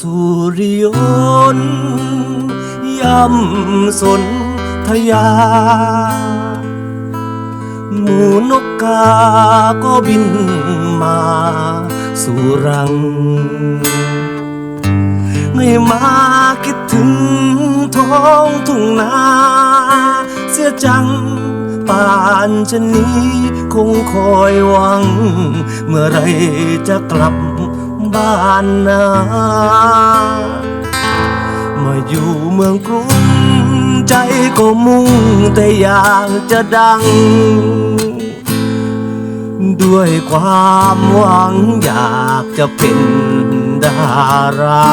สุริยนย่ำสนธยา หมูนกกาก็บินมาสู่รังไงมาคิดถึงท้องทุ่งนา เสียจังป่านชะนี้คงคอยหวัง เมื่อไรจะกลับ บ้านนามาอยู่เมืองกรุงใจก็มุ่งแต่อยากจะดัง ด้วยความหวังอยากจะเป็นดารา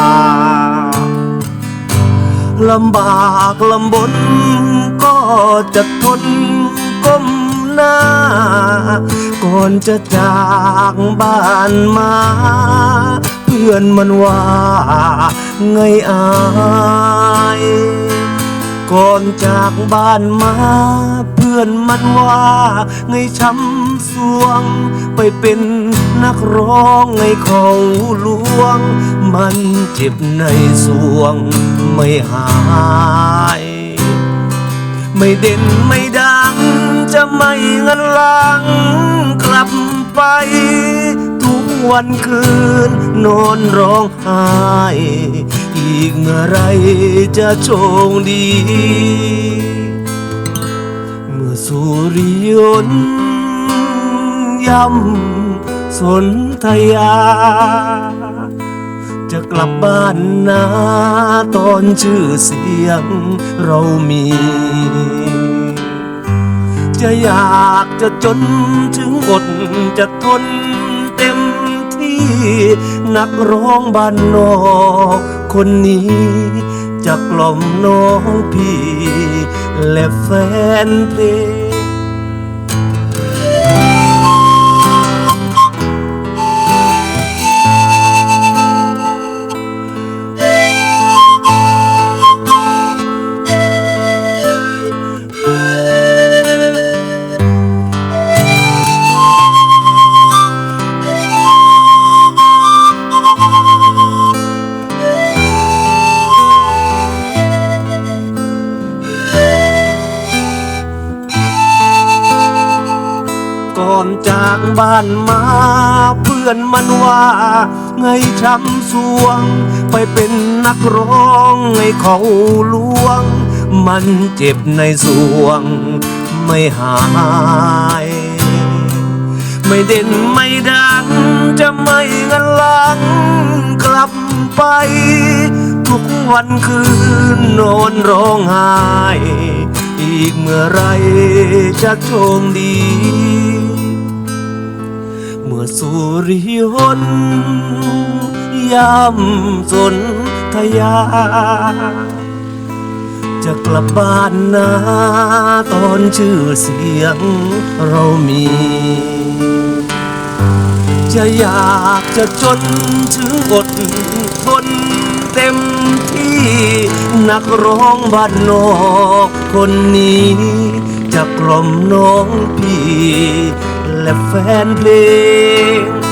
ลำบากลำบนก็จะทนก้มหน้า ก่อนจะจากบ้านมา เพื่อนมันว่าไงอาย ก่อนจากบ้านมา เพื่อนมันว่าไงช้ำสวง ไปเป็นนักร้องไงเขาลวง มันเจ็บในสวงไม่หาย ไม่เด่นไม่ไดัง จะไม่เงินหลังกลับไป ทุกวันคืน นอนร้องไห้ อีกเมื่อไรจะโชคดี เมื่อสุริยนย่ำสนธยา จะกลับบ้านนาตอนชื่อเสียงเรามี จะอยากจะจนถึงอดจะทนเต็มที่ นักร้องบ้านนอกคนนี้ จะกล่อมน้องพี่ และแฟนเพลง ก่อนจากบ้านมาเพื่อนมันว่าไงช้ำสวง ไปเป็นนักร้องไงเขาลวง มันเจ็บในสวง ไม่หาย ไม่เด่นไม่ดัง จะไม่เงันหลัง กลับไป ทุกวันคืนนอนร้องไห้อีกเมื่อไรจะโชคดี มื่อสุริยนย่ำสนธยา จะกลับบ้านนาตอนชื่อเสียงเรามี จะอยากจะจนถึงอดทนเต็มที่นักร้องบ้านนอกคนนี้จะกล่อมน้องพี่ และแฟนเพลง